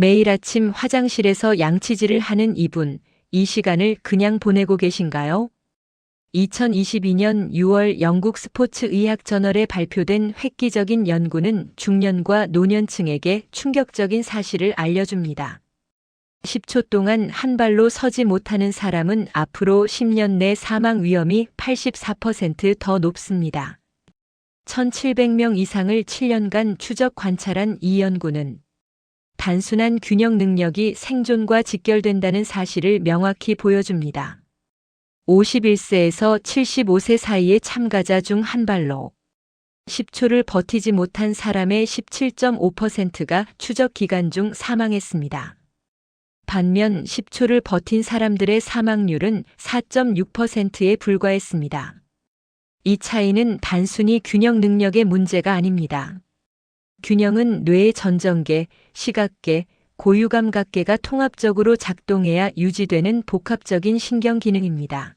매일 아침 화장실에서 양치질을 하는 이분, 이 시간을 그냥 보내고 계신가요? 2022년 6월 영국 스포츠 의학 저널에 발표된 획기적인 연구는 중년과 노년층에게 충격적인 사실을 알려줍니다. 10초 동안 한 발로 서지 못하는 사람은 앞으로 10년 내 사망 위험이 84%더 높습니다. 1,700명 이상을 7년간 추적 관찰한 이 연구는 단순한 균형 능력이 생존과 직결된다는 사실을 명확히 보여줍니다. 51세에서 75세 사이의 참가자 중 한 발로 10초를 버티지 못한 사람의 17.5%가 추적 기간 중 사망했습니다. 반면 10초를 버틴 사람들의 사망률은 4.6%에 불과했습니다. 이 차이는 단순히 균형 능력의 문제가 아닙니다. 균형은 뇌의 전정계, 시각계, 고유감각계가 통합적으로 작동해야 유지되는 복합적인 신경 기능입니다.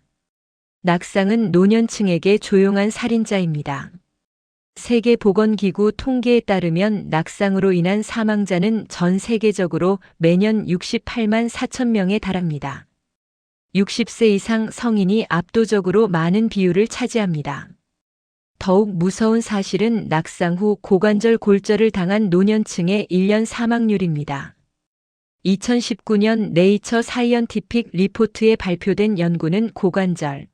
낙상은 노년층에게 조용한 살인자입니다. 세계보건기구 통계에 따르면 낙상으로 인한 사망자는 전 세계적으로 매년 68만 4천 명에 달합니다. 60세 이상 성인이 압도적으로 많은 비율을 차지합니다. 더욱 무서운 사실은 낙상 후 고관절 골절을 당한 노년층의 1년 사망률입니다. 2019년 네이처 사이언티픽 리포트에 발표된 연구는 고관절,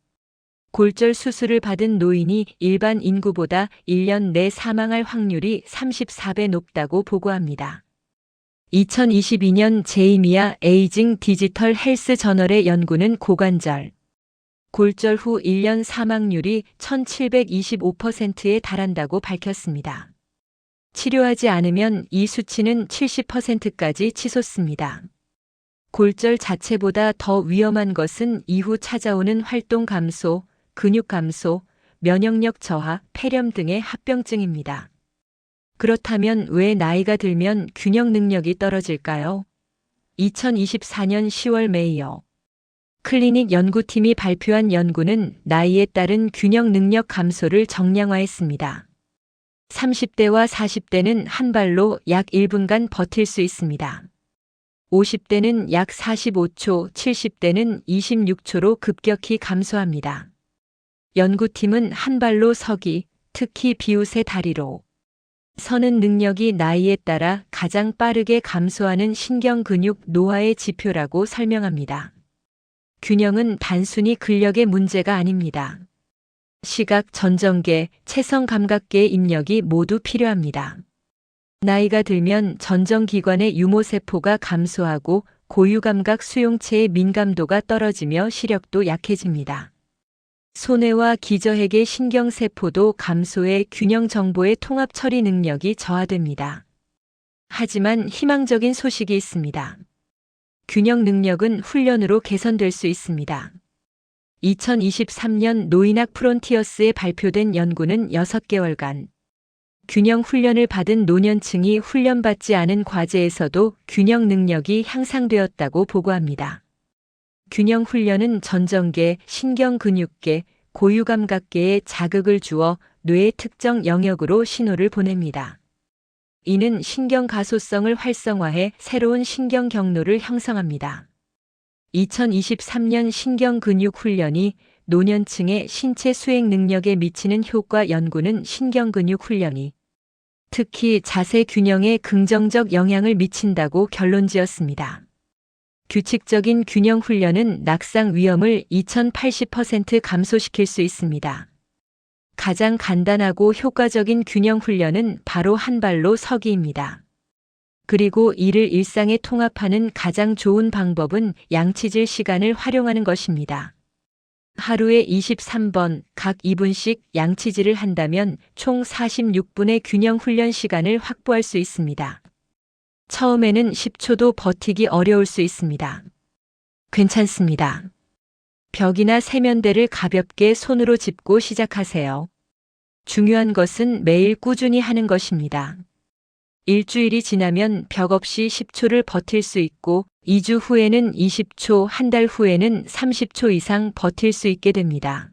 골절 수술을 받은 노인이 일반 인구보다 1년 내 사망할 확률이 34배 높다고 보고합니다. 2022년 제이미아 에이징 디지털 헬스 저널의 연구는 고관절, 골절 후 1년 사망률이 1725%에 달한다고 밝혔습니다. 치료하지 않으면 이 수치는 70%까지 치솟습니다. 골절 자체보다 더 위험한 것은 이후 찾아오는 활동 감소, 근육 감소, 면역력 저하, 폐렴 등의 합병증입니다. 그렇다면 왜 나이가 들면 균형 능력이 떨어질까요? 2024년 10월 메이어 클리닉 연구팀이 발표한 연구는 나이에 따른 균형 능력 감소를 정량화했습니다. 30대와 40대는 한 발로 약 1분간 버틸 수 있습니다. 50대는 약 45초, 70대는 26초로 급격히 감소합니다. 연구팀은 한 발로 서기, 특히 비웃의 다리로 서는 능력이 나이에 따라 가장 빠르게 감소하는 신경 근육 노화의 지표라고 설명합니다. 균형은 단순히 근력의 문제가 아닙니다. 시각, 전정계, 체성 감각계의 입력이 모두 필요합니다. 나이가 들면 전정기관의 유모세포가 감소하고 고유감각 수용체의 민감도가 떨어지며 시력도 약해집니다. 손해와 기저핵의 신경세포도 감소해 균형 정보의 통합 처리 능력이 저하됩니다. 하지만 희망적인 소식이 있습니다. 균형 능력은 훈련으로 개선될 수 있습니다. 2023년 노인학 프론티어스에 발표된 연구는 6개월간 균형 훈련을 받은 노년층이 훈련받지 않은 과제에서도 균형 능력이 향상되었다고 보고합니다. 균형 훈련은 전정계, 신경 근육계, 고유감각계에 자극을 주어 뇌의 특정 영역으로 신호를 보냅니다. 이는 신경 가소성을 활성화해 새로운 신경 경로를 형성합니다. 2023년 신경 근육 훈련이 노년층의 신체 수행 능력에 미치는 효과 연구는 신경 근육 훈련이 특히 자세 균형에 긍정적 영향을 미친다고 결론 지었습니다. 규칙적인 균형 훈련은 낙상 위험을 2080% 감소시킬 수 있습니다. 가장 간단하고 효과적인 균형 훈련은 바로 한 발로 서기입니다. 그리고 이를 일상에 통합하는 가장 좋은 방법은 양치질 시간을 활용하는 것입니다. 하루에 23번 각 2분씩 양치질을 한다면 총 46분의 균형 훈련 시간을 확보할 수 있습니다. 처음에는 10초도 버티기 어려울 수 있습니다. 괜찮습니다. 벽이나 세면대를 가볍게 손으로 짚고 시작하세요. 중요한 것은 매일 꾸준히 하는 것입니다. 일주일이 지나면 벽 없이 10초를 버틸 수 있고 2주 후에는 20초, 한 달 후에는 30초 이상 버틸 수 있게 됩니다.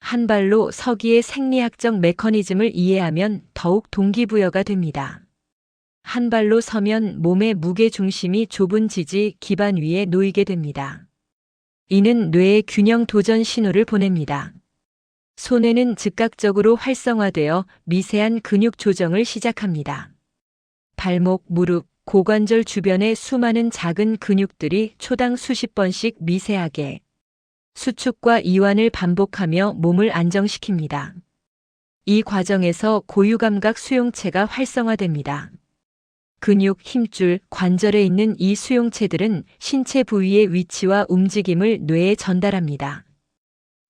한 발로 서기의 생리학적 메커니즘을 이해하면 더욱 동기부여가 됩니다. 한 발로 서면 몸의 무게 중심이 좁은 지지 기반 위에 놓이게 됩니다. 이는 뇌의 균형 도전 신호를 보냅니다. 손해는 즉각적으로 활성화되어 미세한 근육 조정을 시작합니다. 발목, 무릎, 고관절 주변의 수많은 작은 근육들이 초당 수십 번씩 미세하게 수축과 이완을 반복하며 몸을 안정시킵니다. 이 과정에서 고유감각 수용체가 활성화됩니다. 근육, 힘줄, 관절에 있는 이 수용체들은 신체 부위의 위치와 움직임을 뇌에 전달합니다.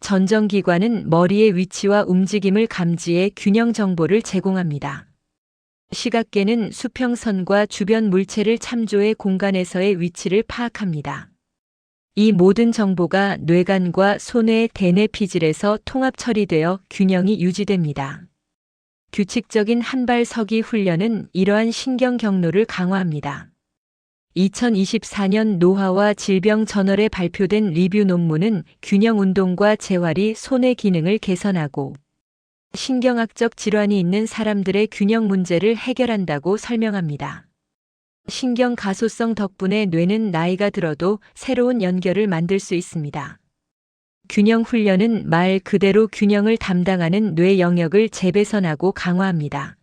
전정기관은 머리의 위치와 움직임을 감지해 균형 정보를 제공합니다. 시각계는 수평선과 주변 물체를 참조해 공간에서의 위치를 파악합니다. 이 모든 정보가 뇌관과 손의 대뇌 피질에서 통합 처리되어 균형이 유지됩니다. 규칙적인 한발 서기 훈련은 이러한 신경 경로를 강화합니다. 2024년 노화와 질병 저널에 발표된 리뷰 논문은 균형 운동과 재활이 손의 기능을 개선하고 신경학적 질환이 있는 사람들의 균형 문제를 해결한다고 설명합니다. 신경 가소성 덕분에 뇌는 나이가 들어도 새로운 연결을 만들 수 있습니다. 균형 훈련은 말 그대로 균형을 담당하는 뇌 영역을 재배선하고 강화합니다.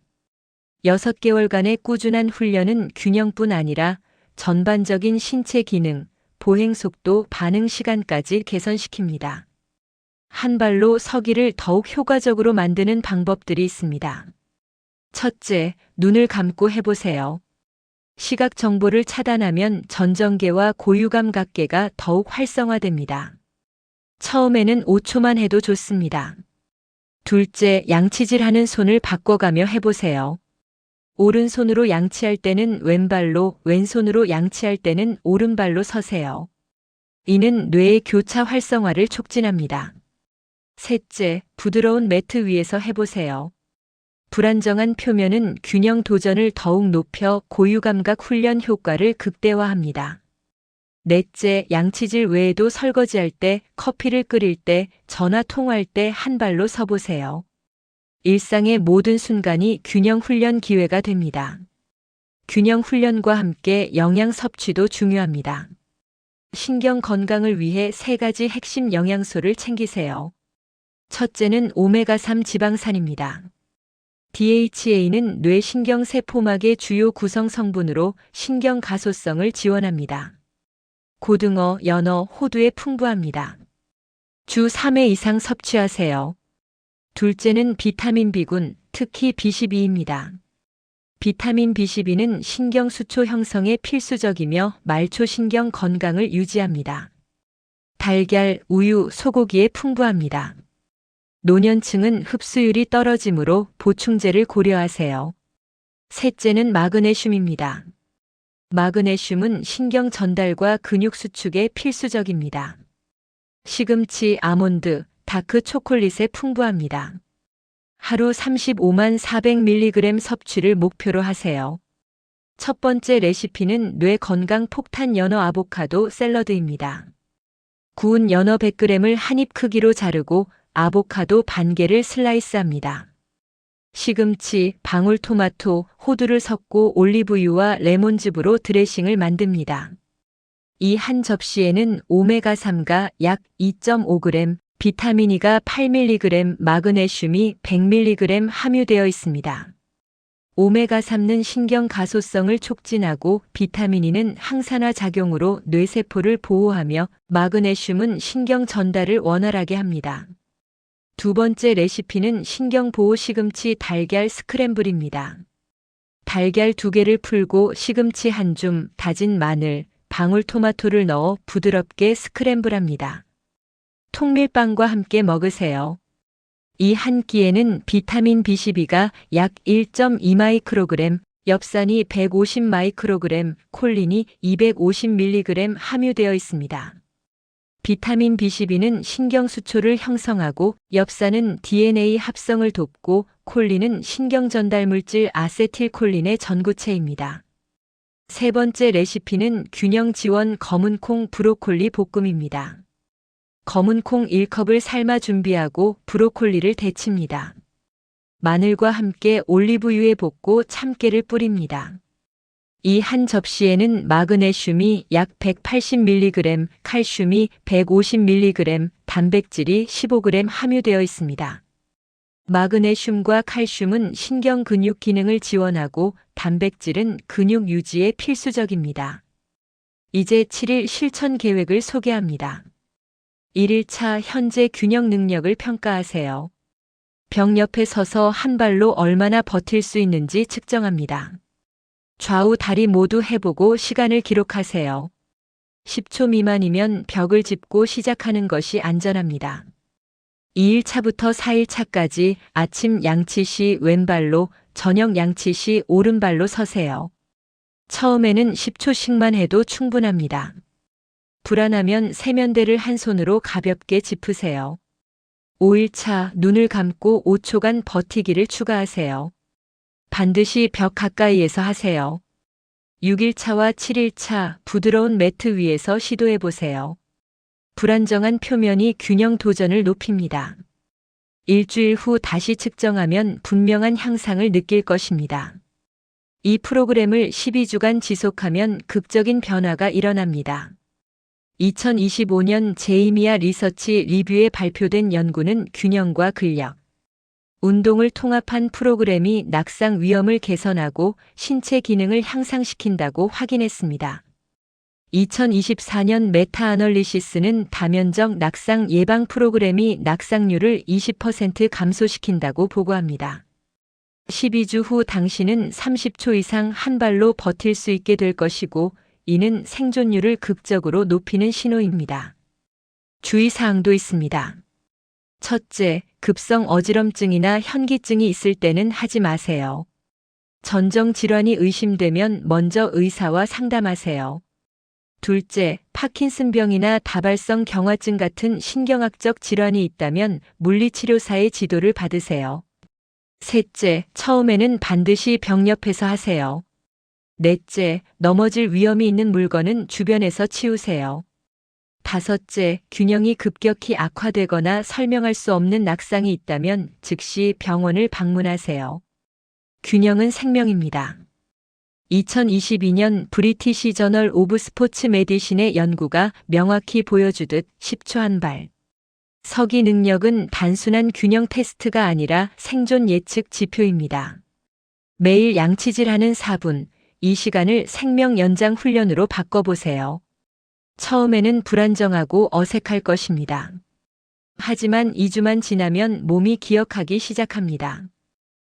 6개월간의 꾸준한 훈련은 균형뿐 아니라 전반적인 신체 기능, 보행 속도, 반응 시간까지 개선시킵니다. 한 발로 서기를 더욱 효과적으로 만드는 방법들이 있습니다. 첫째, 눈을 감고 해보세요. 시각 정보를 차단하면 전정계와 고유감각계가 더욱 활성화됩니다. 처음에는 5초만 해도 좋습니다. 둘째, 양치질하는 손을 바꿔가며 해보세요. 오른손으로 양치할 때는 왼발로, 왼손으로 양치할 때는 오른발로 서세요. 이는 뇌의 교차 활성화를 촉진합니다. 셋째, 부드러운 매트 위에서 해보세요. 불안정한 표면은 균형 도전을 더욱 높여 고유감각 훈련 효과를 극대화합니다. 넷째, 양치질 외에도 설거지할 때, 커피를 끓일 때, 전화 통화할 때 한 발로 서보세요. 일상의 모든 순간이 균형 훈련 기회가 됩니다. 균형 훈련과 함께 영양 섭취도 중요합니다. 신경 건강을 위해 세 가지 핵심 영양소를 챙기세요. 첫째는 오메가3 지방산입니다. DHA는 뇌 신경세포막의 주요 구성 성분으로 신경 가소성을 지원합니다. 고등어, 연어, 호두에 풍부합니다. 주 3회 이상 섭취하세요. 둘째는 비타민 B군, 특히 B12입니다. 비타민 B12는 신경수초 형성에 필수적이며 말초 신경 건강을 유지합니다. 달걀, 우유, 소고기에 풍부합니다. 노년층은 흡수율이 떨어지므로 보충제를 고려하세요. 셋째는 마그네슘입니다. 마그네슘은 신경 전달과 근육 수축에 필수적입니다. 시금치, 아몬드, 다크 초콜릿에 풍부합니다. 하루 35만 400mg 섭취를 목표로 하세요. 첫 번째 레시피는 뇌 건강 폭탄 연어 아보카도 샐러드입니다. 구운 연어 100g을 한 입 크기로 자르고 아보카도 반 개를 슬라이스합니다. 시금치, 방울토마토, 호두를 섞고 올리브유와 레몬즙으로 드레싱을 만듭니다. 이 한 접시에는 오메가3가 약 2.5g, 비타민 E가 8mg, 마그네슘이 100mg 함유되어 있습니다. 오메가3는 신경 가소성을 촉진하고 비타민 E는 항산화 작용으로 뇌세포를 보호하며 마그네슘은 신경 전달을 원활하게 합니다. 두 번째 레시피는 신경보호 시금치 달걀 스크램블입니다. 달걀 두 개를 풀고 시금치 한 줌, 다진 마늘, 방울토마토를 넣어 부드럽게 스크램블합니다. 통밀빵과 함께 먹으세요. 이 한 끼에는 비타민 B12가 약 1.2마이크로그램, 엽산이 150마이크로그램, 콜린이 250mg 함유되어 있습니다. 비타민 B12는 신경수초를 형성하고 엽산은 DNA 합성을 돕고 콜린은 신경전달물질 아세틸콜린의 전구체입니다. 세 번째 레시피는 균형 지원 검은콩 브로콜리 볶음입니다. 검은콩 1컵을 삶아 준비하고 브로콜리를 데칩니다. 마늘과 함께 올리브유에 볶고 참깨를 뿌립니다. 이 한 접시에는 마그네슘이 약 180mg, 칼슘이 150mg, 단백질이 15g 함유되어 있습니다. 마그네슘과 칼슘은 신경 근육 기능을 지원하고 단백질은 근육 유지에 필수적입니다. 이제 7일 실천 계획을 소개합니다. 1일차 현재 균형 능력을 평가하세요. 벽 옆에 서서 한 발로 얼마나 버틸 수 있는지 측정합니다. 좌우 다리 모두 해보고 시간을 기록하세요. 10초 미만이면 벽을 짚고 시작하는 것이 안전합니다. 2일차부터 4일차까지 아침 양치 시 왼발로, 저녁 양치 시 오른발로 서세요. 처음에는 10초씩만 해도 충분합니다. 불안하면 세면대를 한 손으로 가볍게 짚으세요. 5일차 눈을 감고 5초간 버티기를 추가하세요. 반드시 벽 가까이에서 하세요. 6일차와 7일차 부드러운 매트 위에서 시도해 보세요. 불안정한 표면이 균형 도전을 높입니다. 일주일 후 다시 측정하면 분명한 향상을 느낄 것입니다. 이 프로그램을 12주간 지속하면 극적인 변화가 일어납니다. 2025년 제이미아 리서치 리뷰에 발표된 연구는 균형과 근력, 운동을 통합한 프로그램이 낙상 위험을 개선하고 신체 기능을 향상시킨다고 확인했습니다. 2024년 메타 아널리시스는 다면적 낙상 예방 프로그램이 낙상률을 20% 감소시킨다고 보고합니다. 12주 후 당신은 30초 이상 한 발로 버틸 수 있게 될 것이고 이는 생존율을 극적으로 높이는 신호입니다. 주의사항도 있습니다. 첫째, 급성 어지럼증이나 현기증이 있을 때는 하지 마세요. 전정 질환이 의심되면 먼저 의사와 상담하세요. 둘째, 파킨슨병이나 다발성 경화증 같은 신경학적 질환이 있다면 물리치료사의 지도를 받으세요. 셋째, 처음에는 반드시 벽 옆에서 하세요. 넷째, 넘어질 위험이 있는 물건은 주변에서 치우세요. 다섯째, 균형이 급격히 악화되거나 설명할 수 없는 낙상이 있다면 즉시 병원을 방문하세요. 균형은 생명입니다. 2022년 브리티시 저널 오브 스포츠 메디신의 연구가 명확히 보여주듯 10초 한 발. 서기 능력은 단순한 균형 테스트가 아니라 생존 예측 지표입니다. 매일 양치질하는 4분, 이 시간을 생명 연장 훈련으로 바꿔보세요. 처음에는 불안정하고 어색할 것입니다. 하지만 2주만 지나면 몸이 기억하기 시작합니다.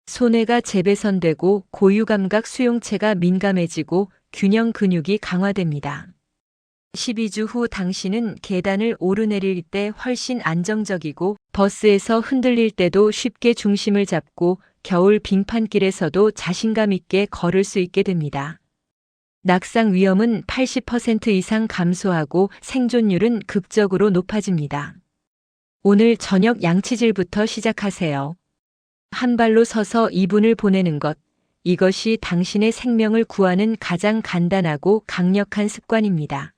손해가 재배선되고 고유감각 수용체가 민감해지고 균형 근육이 강화됩니다. 12주 후 당신은 계단을 오르내릴 때 훨씬 안정적이고 버스에서 흔들릴 때도 쉽게 중심을 잡고 겨울 빙판길에서도 자신감 있게 걸을 수 있게 됩니다. 낙상 위험은 80% 이상 감소하고 생존율은 극적으로 높아집니다. 오늘 저녁 양치질부터 시작하세요. 한 발로 서서 2분을 보내는 것. 이것이 당신의 생명을 구하는 가장 간단하고 강력한 습관입니다.